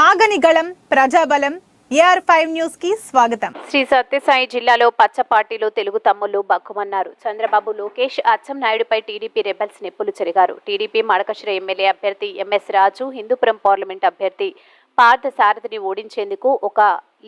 ఆగని గళం ప్రజాబలం AR five న్యూస్కి స్వాగతం. శ్రీ సత్యసాయి జిల్లాలో పచ్చ పార్టీలో తెలుగు తమ్ముళ్ళు బక్కుమన్నారు చంద్రబాబు లోకేష్ అచ్చం నాయుడుపై టీడీపీ రెబల్స్ నిప్పులు చెరిగారు. టీడీపీ మడకశిర ఎమ్మెల్యే అభ్యర్థి ఎంఎస్ రాజు హిందూపురం పార్లమెంట్ అభ్యర్థి పార్థ సారథిని ఓడించేందుకు ఒక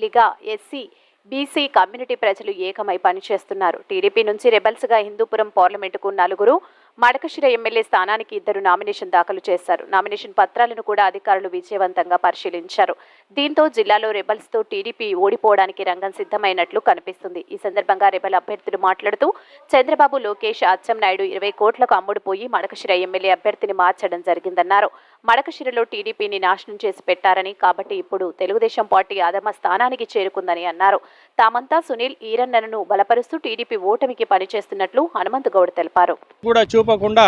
లిగా ఎస్సీ బీసీ కమ్యూనిటీ ప్రజలు ఏకమై పనిచేస్తున్నారు. టీడీపీ నుంచి రెబల్స్గా హిందూపురం పార్లమెంటుకు నలుగురు మడకశిర ఎమ్మెల్యే స్థానానికి ఇద్దరు నామినేషన్ దాఖలు చేశారు. నామినేషన్ పత్రాలను కూడా అధికారులు విజయవంతంగా పరిశీలించారు. దీంతో జిల్లాలో రెబల్స్తో టీడీపీ ఓడిపోవడానికి రంగం సిద్ధమైనట్లు కనిపిస్తుంది. ఈ సందర్భంగా రెబల్ అభ్యర్థులు మాట్లాడుతూ చంద్రబాబు లోకేష్ అచ్చెన్నాయుడు ఇరవై కోట్లకు అమ్ముడుపోయి మడకశిర ఎమ్మెల్యే అభ్యర్థిని మార్చడం జరిగిందన్నారు. మడకశిరలో టీడీపీని నాశనం చేసి పెట్టారని కాబట్టి ఇప్పుడు తెలుగుదేశం పార్టీ అధమ స్థానానికి చేరుకుందని అన్నారు. తామంతా సునీల్ ఈరన్నను బలపరుస్తూ టీడీపీ ఓటమికి పనిచేస్తున్నట్లు హనుమంత్ గౌడ్ తెలిపారు. కూడా చూపకుండా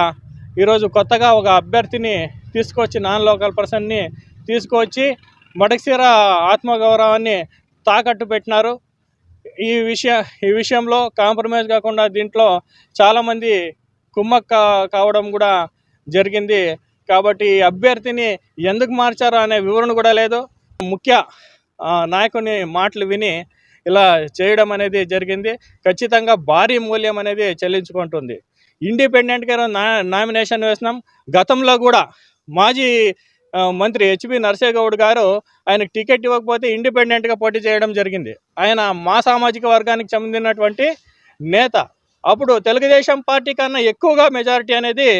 ఈరోజు కొత్తగా ఒక అభ్యర్థిని తీసుకొచ్చి నాన్ లోకల్ పర్సన్ని తీసుకొచ్చి మడకశిర ఆత్మగౌరవాన్ని తాకట్టు పెట్టినారు. ఈ విషయ ఈ విషయంలో కాంప్రమైజ్ కాకుండా దీంట్లో చాలామంది కుమ్మక్క కావడం కూడా జరిగింది. కాబట్టి అభ్యర్థిని ఎందుకు మార్చారో అనే వివరణ కూడా లేదు. ముఖ్య నాయకుని మాటలు విని ఇలా చేయడం అనేది జరిగింది. ఖచ్చితంగా భారీ మూల్యం అనేది చెల్లించుకుంటుంది. ఇండిపెండెంట్గా నా నామినేషన్ వేసినాం. గతంలో కూడా మాజీ మంత్రి హెచ్పి నరసేగౌడ్ గారు ఆయనకు టికెట్ ఇవ్వకపోతే ఇండిపెండెంట్గా పోటీ చేయడం జరిగింది. ఆయన మా సామాజిక వర్గానికి చెందినటువంటి నేత. అప్పుడు తెలుగుదేశం పార్టీ కన్నా ఎక్కువగా మెజారిటీ అనేది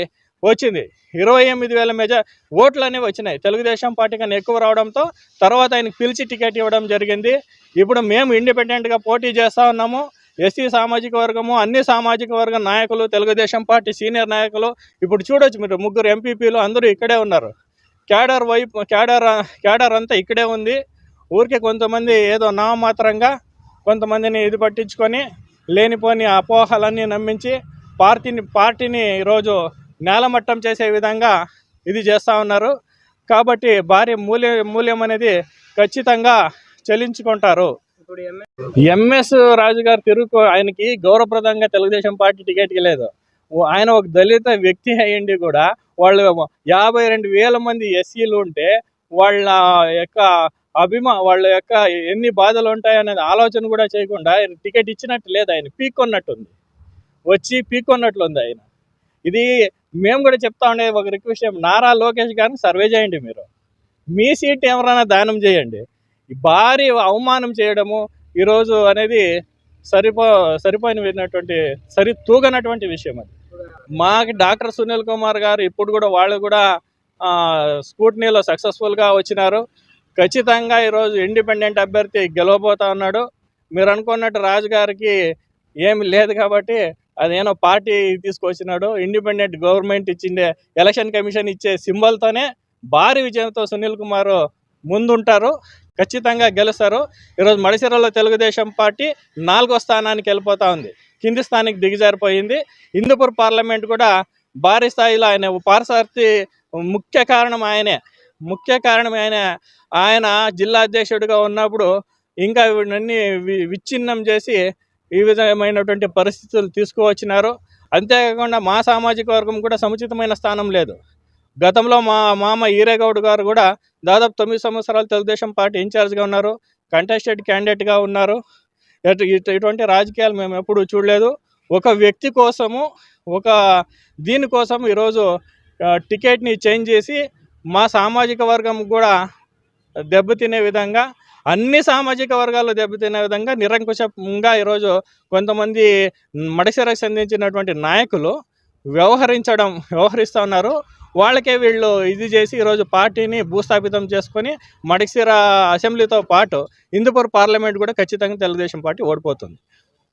వచ్చింది. ఇరవై ఎనిమిది వేల మెజా ఓట్లు అనేవి వచ్చినాయి. తెలుగుదేశం పార్టీ కన్నా ఎక్కువ రావడంతో తర్వాత ఆయనకు పిలిచి టికెట్ ఇవ్వడం జరిగింది. ఇప్పుడు మేము ఇండిపెండెంట్గా పోటీ చేస్తూ ఉన్నాము. ఎస్సీ సామాజిక వర్గము అన్ని సామాజిక వర్గ నాయకులు తెలుగుదేశం పార్టీ సీనియర్ నాయకులు ఇప్పుడు చూడొచ్చు మీరు ముగ్గురు ఎంపీపీలు అందరూ ఇక్కడే ఉన్నారు. క్యాడర్ వైపు క్యాడర్ క్యాడర్ అంతా ఇక్కడే ఉంది. ఊరికే కొంతమంది ఏదో నామమాత్రంగా కొంతమందిని ఇది పట్టించుకొని లేనిపోని అపోహలన్నీ నమ్మించి పార్టీని పార్టీని ఈరోజు నేలమట్టం చేసే విధంగా ఇది చేస్తూ ఉన్నారు. కాబట్టి భారీ మూల్య మూల్యం అనేది ఖచ్చితంగా చెల్లించుకుంటారు. ఎంఎస్ రాజు గారు తిరుగు ఆయనకి గౌరవప్రదంగా తెలుగుదేశం పార్టీ టికెట్కి లేదు. ఆయన ఒక దళిత వ్యక్తి అయ్యండి కూడా వాళ్ళు యాభై రెండు వేల మంది ఎస్సీలు ఉంటే వాళ్ళ యొక్క అభిమా వాళ్ళ యొక్క ఎన్ని బాధలు ఉంటాయి అనేది ఆలోచన కూడా చేయకుండా టికెట్ ఇచ్చినట్టు లేదు ఆయన పీక్కొన్నట్టుంది. వచ్చి పీక్కొన్నట్లుంది ఆయన. ఇది మేము కూడా చెప్తా ఉండే ఒక రిక్వెస్ట్ నారా లోకేష్ గారిని సర్వే చేయండి మీరు. మీ సీట్ ఎవరైనా దానం చేయండి. భారీ అవమానం చేయడము ఈరోజు అనేది సరిపో సరిపోయినటువంటి సరి తూగనటువంటి విషయం అది. మాకు డాక్టర్ సునీల్ కుమార్ గారు ఇప్పుడు కూడా వాళ్ళు కూడా స్కూటనీలో సక్సెస్ఫుల్గా వచ్చినారు. ఖచ్చితంగా ఈరోజు ఇండిపెండెంట్ అభ్యర్థి గెలవబోతా ఉన్నాడు. మీరు అనుకున్నట్టు రాజు గారికి ఏమి లేదు కాబట్టి అదేనో పార్టీ తీసుకొచ్చినాడు ఇండిపెండెంట్ గవర్నమెంట్ ఇచ్చిండే ఎలక్షన్ కమిషన్ ఇచ్చే సింబల్తోనే భారీ విజయంతో సునీల్ కుమార్ ముందుంటారు ఖచ్చితంగా గెలుస్తారు. ఈరోజు మడిసిరలో తెలుగుదేశం పార్టీ నాలుగో స్థానానికి వెళ్ళిపోతా ఉంది. కింది స్థానికి దిగజారిపోయింది. హిందూపూర్ పార్లమెంట్ కూడా భారీ స్థాయిలో ఆయన పారసార్థి ముఖ్య కారణం ఆయనే. ముఖ్య కారణం ఆయన. ఆయన జిల్లా అధ్యక్షుడిగా ఉన్నప్పుడు ఇంకా వీళ్ళన్నీ వి- విచ్ఛిన్నం చేసి ఈ విధమైనటువంటి పరిస్థితులు తీసుకువచ్చినారు అంతేకాకుండా మా సామాజిక వర్గం కూడా సముచితమైన స్థానం లేదు. గతంలో మా మామ ఈరేగౌడ్ గారు కూడా దాదాపు తొమ్మిది సంవత్సరాలు తెలుగుదేశం పార్టీ ఇన్ఛార్జ్గా ఉన్నారు కంటెస్టెడ్ క్యాండిడేట్గా ఉన్నారు. ఇటువంటి రాజకీయాలు మేము ఎప్పుడూ చూడలేదు. ఒక వ్యక్తి కోసము ఒక దీనికోసం ఈరోజు టికెట్ని చేంజ్ చేసి మా సామాజిక వర్గం కూడా దెబ్బతినే విధంగా అన్ని సామాజిక వర్గాలు దెబ్బతినే విధంగా నిరంకుశంగా ఈరోజు కొంతమంది మడసిరకు సంధించినటువంటి నాయకులు వ్యవహరించడం వ్యవహరిస్తూ ఉన్నారు. వాళ్ళకే వీళ్ళు ఇది చేసి ఈరోజు పార్టీని భూస్థాపితం చేసుకొని మడిసిర అసెంబ్లీతో పాటు హిందూపూర్ పార్లమెంట్ కూడా ఖచ్చితంగా తెలుగుదేశం పార్టీ ఓడిపోతుంది.